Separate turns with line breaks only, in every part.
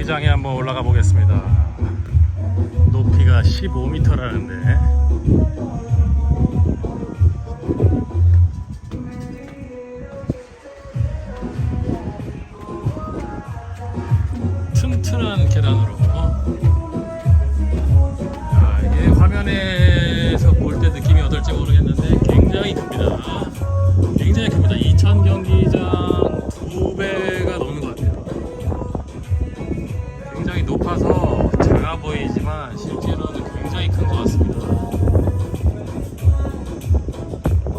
경기장에 한번 올라가 보겠습니다. 높이가 15m라는데. 튼튼한 계단으로. 자, 이게 화면에 굉장히 높아서 작아 보이지만 실제로는 굉장히 큰 것 같습니다.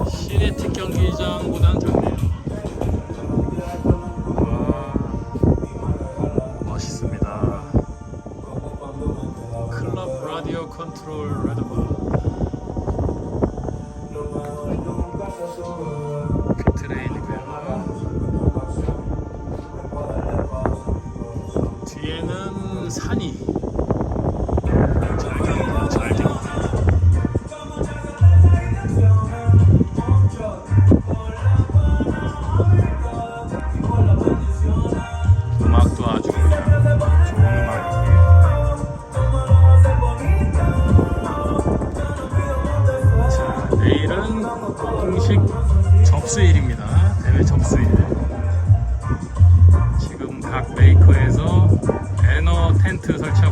시내틱 경기장보다는 작네요. 와, 멋있습니다. 클럽 라디오 컨트롤 레드바 피트레인이고요. 뒤에는 산이. 음악도 아주 그냥 좋은 음악이에요. 자, 내일은 공식 접수일입니다. 대회 접수일. 지금 각 배너 텐트 설치하고.